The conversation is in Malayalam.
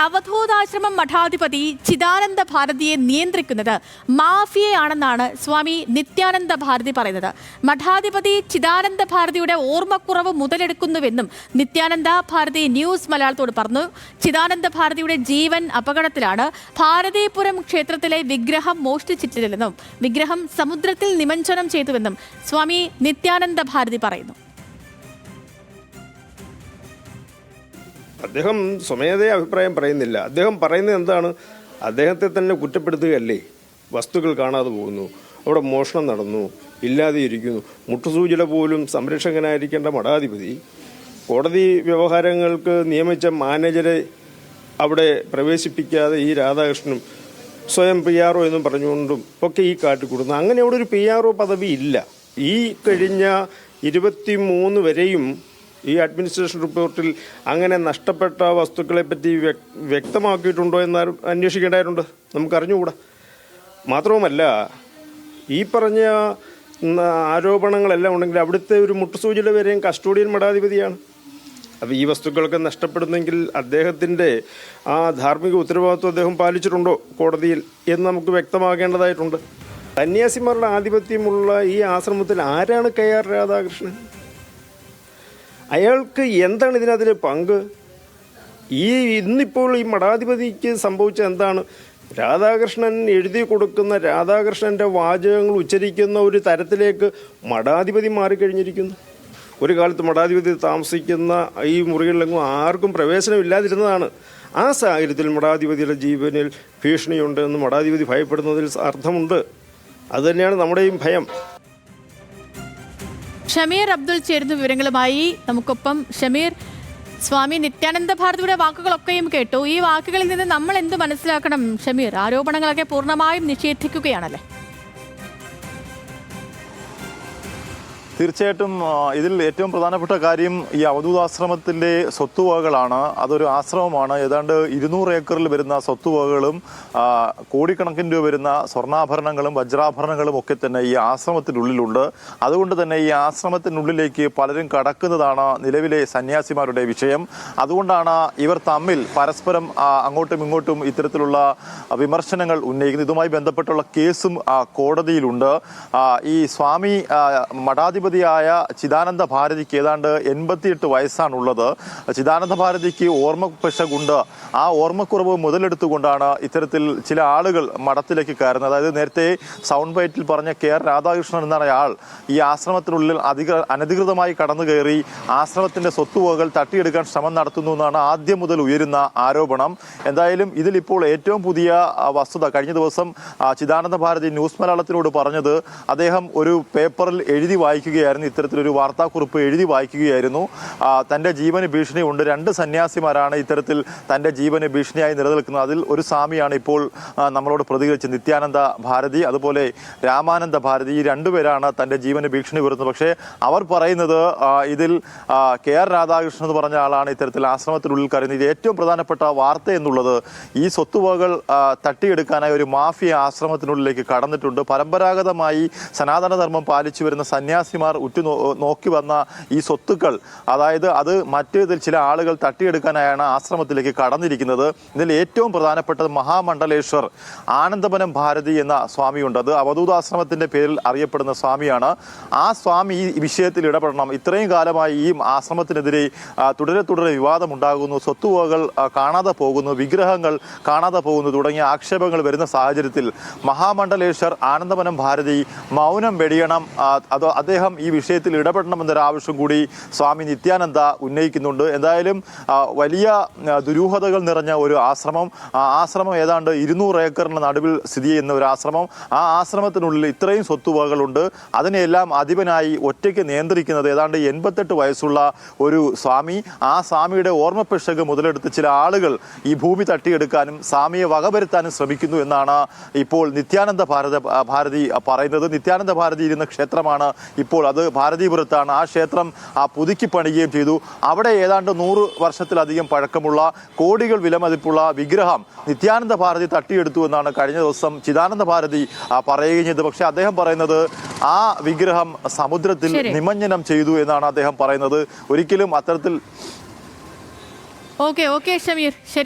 അവധൂതാശ്രമം മഠാധിപതി ചിദാനന്ദ ഭാരതിയെ നിയന്ത്രിക്കുന്നത് മാഫിയയാണെന്നാണ് സ്വാമി നിത്യാനന്ദ ഭാരതി പറയുന്നത്. മഠാധിപതി ചിദാനന്ദ ഭാരതിയുടെ ഓർമ്മക്കുറവ് മുതലെടുക്കുന്നുവെന്നും നിത്യാനന്ദ ഭാരതി ന്യൂസ് മലയാളത്തോട് പറഞ്ഞു. ചിദാനന്ദ ഭാരതിയുടെ ജീവൻ അപകടത്തിലാണ് ഭാരതീപുരം ക്ഷേത്രത്തിലെ വിഗ്രഹം മോഷ്ടിച്ചിട്ടില്ലെന്നും വിഗ്രഹം സമുദ്രത്തിൽ നിമഞ്ജനം ചെയ്തുവെന്നും സ്വാമി നിത്യാനന്ദ ഭാരതി പറയുന്നു. അദ്ദേഹം സ്വമേധയ അഭിപ്രായം പറയുന്നില്ല. അദ്ദേഹം പറയുന്നത് എന്താണ്? അദ്ദേഹത്തെ തന്നെ കുറ്റപ്പെടുത്തുകയല്ലേ? വസ്തുക്കൾ കാണാതെ പോകുന്നു. അവിടെ മോഷണം നടന്നു. ഇല്ലാതെ ഇരിക്കുന്നു മുട്ടുസൂചില പോലും സംരക്ഷകനായിരിക്കേണ്ട മഠാധിപതി. കോടതി വ്യവഹാരങ്ങൾക്ക് നിയമിച്ച മാനേജരെ അവിടെ പ്രവേശിപ്പിക്കാതെ ഈ രാധാകൃഷ്ണനും സ്വയം പി ആർ ഒ എന്നും പറഞ്ഞുകൊണ്ടും ഒക്കെ ഈ കാട്ടിക്കൊടുക്കുന്നു അങ്ങനെ അവിടെ ഒരു പി ആർ ഒ പദവി ഇല്ല. ഈ കഴിഞ്ഞ ഇരുപത്തി മൂന്ന് വരെയും ഈ അഡ്മിനിസ്ട്രേഷൻ റിപ്പോർട്ടിൽ അങ്ങനെ നഷ്ടപ്പെട്ട വസ്തുക്കളെ പറ്റി വ്യക്- വ്യക്തമാക്കിയിട്ടുണ്ടോ എന്ന് അന്വേഷിക്കേണ്ടതായിട്ടുണ്ട്. നമുക്ക് അറിഞ്ഞുകൂടാ മാത്രവുമല്ല ഈ പറഞ്ഞ ആരോപണങ്ങളെല്ലാം ഉണ്ടെങ്കിൽ അവിടുത്തെ ഒരു മുട്ടുസൂചിയുടെ വരെയും കസ്റ്റോഡിയൻ മഠാധിപതിയാണ്. അപ്പോൾ ഈ വസ്തുക്കളൊക്കെ നഷ്ടപ്പെടുന്നെങ്കിൽ അദ്ദേഹത്തിന്റെ ആ ധാർമ്മിക ഉത്തരവാദിത്വം അദ്ദേഹം പാലിച്ചിട്ടുണ്ടോ കോടതിയിൽ എന്ന് നമുക്ക് വ്യക്തമാകേണ്ടതായിട്ടുണ്ട്. സന്യാസിമാരുടെ ആധിപത്യമുള്ള ഈ ആശ്രമത്തിൽ ആരാണ് കെ ആർ രാധാകൃഷ്ണൻ? അയാൾക്ക് എന്താണ് ഇതിനകത്തിന് പങ്ക്? ഈ ഇന്നിപ്പോൾ ഈ മഠാധിപതിക്ക് സംഭവിച്ച എന്താണ്? രാധാകൃഷ്ണൻ എഴുതി കൊടുക്കുന്ന രാധാകൃഷ്ണന്റെ വാചകങ്ങൾ ഉച്ചരിക്കുന്ന ഒരു തരത്തിലേക്ക് മഠാധിപതി മാറിക്കഴിഞ്ഞിരിക്കുന്നു. ഒരു കാലത്ത് മഠാധിപതി താമസിക്കുന്ന ഈ മുറികളിലെങ്ങും ആർക്കും പ്രവേശനമില്ലാതിരുന്നതാണ് ആ സാഹചര്യത്തിൽ മഠാധിപതിയുടെ ജീവനിൽ ഭീഷണിയുണ്ട് എന്ന് മഠാധിപതി ഭയപ്പെടുന്നതിൽ അർത്ഥമുണ്ട്. അതുതന്നെയാണ് നമ്മുടെയും ഭയം. ഷമീർ അബ്ദുൾ ചേരുന്ന വിവരങ്ങളുമായി നമുക്കൊപ്പം ഷമീർ സ്വാമി നിത്യാനന്ദ ഭാരതിയുടെ വാക്കുകളൊക്കെയും കേട്ടു. ഈ വാക്കുകളിൽ നിന്ന് നമ്മൾ എന്ത് മനസ്സിലാക്കണം ഷമീർ? ആരോപണങ്ങളൊക്കെ പൂർണമായും നിഷേധിക്കുകയാണല്ലേ? തീർച്ചയായിട്ടും ഇതിൽ ഏറ്റവും പ്രധാനപ്പെട്ട കാര്യം ഈ അവധൂതാശ്രമത്തിന്റെ സ്വത്തുവകകളാണ്. അതൊരു ആശ്രമമാണ്. ഏതാണ്ട് ഇരുന്നൂറ് ഏക്കറിൽ വരുന്ന സ്വത്തുവകകളും കോടിക്കണക്കിന് രൂപ വരുന്ന സ്വർണാഭരണങ്ങളും വജ്രാഭരണങ്ങളും ഒക്കെ തന്നെ ഈ ആശ്രമത്തിനുള്ളിലുണ്ട്. അതുകൊണ്ട് തന്നെ ഈ ആശ്രമത്തിനുള്ളിലേക്ക് പലരും കടക്കുന്നതാണ് നിലവിലെ സന്യാസിമാരുടെ വിഷയം. അതുകൊണ്ടാണ് ഇവർ തമ്മിൽ പരസ്പരം അങ്ങോട്ടും ഇങ്ങോട്ടും ഇത്തരത്തിലുള്ള വിമർശനങ്ങൾ ഉന്നയിക്കുന്നത്. ഇതുമായി ബന്ധപ്പെട്ടുള്ള കേസും കോടതിയിലുണ്ട്. ഈ സ്വാമി ആ, മഠാധിപതിയായ ചിദാനന്ദ ഭാരതിക്ക് ഏതാണ്ട് എൺപത്തിയെട്ട് വയസ്സാണുള്ളത്. ചിദാനന്ദ ഭാരതിക്ക് ഓർമ്മ പിശകുണ്ട് ആ ഓർമ്മക്കുറവ് മുതലെടുത്തുകൊണ്ടാണ് ഇത്തരത്തിൽ ചില ആളുകൾ മഠത്തിലേക്ക് കയറുന്നത്. അതായത് നേരത്തെ സൗണ്ട് ബൈറ്റിൽ പറഞ്ഞ കെ ആർ രാധാകൃഷ്ണൻ ആൾ ഈ ആശ്രമത്തിനുള്ളിൽ അധിക അനധികൃതമായി കടന്നു കയറി ആശ്രമത്തിന്റെ സ്വത്തുവകകൾ തട്ടിയെടുക്കാൻ ശ്രമം നടത്തുന്നു എന്നാണ് ആദ്യം മുതൽ ഉയരുന്ന ആരോപണം. എന്തായാലും ഇതിൽ ഇപ്പോൾ ഏറ്റവും പുതിയ വസ്തുത കഴിഞ്ഞ ദിവസം ചിദാനന്ദ ഭാരതി ന്യൂസ് മലയാളത്തിനോട് പറഞ്ഞത് അദ്ദേഹം ഒരു പേപ്പറിൽ എഴുതി വായിക്കുകയായിരുന്നു ഇത്തരത്തിലൊരു വാർത്താക്കുറിപ്പ് എഴുതി വായിക്കുകയായിരുന്നു. തന്റെ ജീവന് ഭീഷണിയുണ്ട്. രണ്ട് സന്യാസിമാരാണ് ഇത്തരത്തിൽ തന്റെ ജീവന് ഭീഷണിയായി നിലനിൽക്കുന്നത്. അതിൽ ഒരു സ്വാമിയാണ് ഇപ്പോൾ നമ്മളോട് പ്രതികരിച്ചത്. നിത്യാനന്ദ ഭാരതി അതുപോലെ രാമാനന്ദ ഭാരതി ഈ രണ്ടുപേരാണ് തന്റെ ജീവന് ഭീഷണി വരുന്നത് പക്ഷേ അവർ പറയുന്നത് ഇതിൽ കെ ആർ രാധാകൃഷ്ണൻ എന്ന് പറഞ്ഞ ആളാണ് ഇത്തരത്തിൽ ആശ്രമത്തിനുള്ളിൽ കരുതുന്നത് ഇത് ഏറ്റവും പ്രധാനപ്പെട്ട വാർത്ത എന്നുള്ളത് ഈ സ്വത്തുവകകൾ ആ, തട്ടിയെടുക്കാനായി ഒരു മാഫിയ ആശ്രമത്തിനുള്ളിലേക്ക് കടന്നിട്ടുണ്ട്. പരമ്പരാഗതമായി സനാതനധർമ്മം പാലിച്ചു വരുന്ന സന്യാസിമാർ ഉറ്റു നോക്കി വന്ന ഈ സ്വത്തുക്കൾ അതായത് അത് മറ്റേതിൽ ചില ആളുകൾ തട്ടിയെടുക്കാനായാണ് ആശ്രമത്തിലേക്ക് കടന്നിരിക്കുന്നത്. ഇതിൽ ഏറ്റവും പ്രധാനപ്പെട്ടത് മഹാമണ്ഡലേശ്വർ ആനന്ദപനം ഭാരതി എന്ന സ്വാമിയുണ്ട്. അത് അവധൂതാശ്രമത്തിന്റെ പേരിൽ അറിയപ്പെടുന്ന സ്വാമിയാണ്. ആ സ്വാമി ഈ വിഷയത്തിൽ ഇടപെടണം. ഇത്രയും കാലമായി ഈ ആശ്രമത്തിനെതിരെ തുടരെ തുടരെ വിവാദമുണ്ടാകുന്നു. സ്വത്തുവകകൾ കാണാതെ പോകുന്നു. വിഗ്രഹങ്ങൾ കാണാതെ പോകുന്നു തുടങ്ങിയ ആക്ഷേപങ്ങൾ വരുന്ന സാഹചര്യത്തിൽ മഹാമണ്ഡലേശ്വർ ആനന്ദവനം ഭാരതി മൗനം വെടിയണം. അത് അദ്ദേഹം ഈ വിഷയത്തിൽ ഇടപെടണമെന്നൊരു ആവശ്യം കൂടി സ്വാമി നിത്യാനന്ദ ഉന്നയിക്കുന്നുണ്ട്. എന്തായാലും വലിയ ദുരൂഹതകൾ നിറഞ്ഞ ഒരു ആശ്രമം ആ ആശ്രമം ഏതാണ്ട് ഇരുന്നൂറ് ഏക്കറിന് നടുവിൽ സ്ഥിതി ചെയ്യുന്ന ഒരു ആശ്രമം. ആ ആശ്രമത്തിനുള്ളിൽ ഇത്രയും സ്വത്തുവകകളുണ്ട്. അതിനെല്ലാം അധിപനായി ഒറ്റയ്ക്ക് നിയന്ത്രിക്കുന്നത് ഏതാണ്ട് എൺപത്തെട്ട് വയസ്സുള്ള ഒരു സ്വാമി. ആ സ്വാമിയുടെ ഓർമ്മപ്പിശക് മുതലെടുത്ത് ചില ആളുകൾ ഈ ഭൂമി തട്ടിയെടുക്കാനും സ്വാമിയെ വകവരുത്താനും ശ്രമിക്കുന്നു എന്നാണ് ഇപ്പോൾ നിത്യാനന്ദ ഭാരത ഭാരതി പറയുന്നത്. നിത്യാനന്ദ ഭാരതി ഇരുന്ന ക്ഷേത്രമാണ് ഇപ്പോൾ അത് ഭാരതീപുരത്താണ്. ആ ക്ഷേത്രം ആ പുതുക്കി പണിയുകയും ചെയ്തു. അവിടെ ഏതാണ്ട് നൂറ് വർഷത്തിലധികം പഴക്കമുള്ള കോടികൾ വിലമതിപ്പുള്ള വിഗ്രഹം നിത്യാനന്ദ ഭാരതി തട്ടിയെടുത്തു എന്നാണ് കഴിഞ്ഞ ദിവസം ചിദാനന്ദ ഭാരതി പറയുകയും ചെയ്തത്. പക്ഷേ അദ്ദേഹം പറയുന്നത് ആ വിഗ്രഹം സമുദ്രത്തിൽ. നിമഞ്ജനം ചെയ്തു എന്നാണ് അദ്ദേഹം പറയുന്നത്. ഒരിക്കലും അത്തരത്തിൽ ഓക്കെ ഓക്കെ ഷമീർ. ശരി.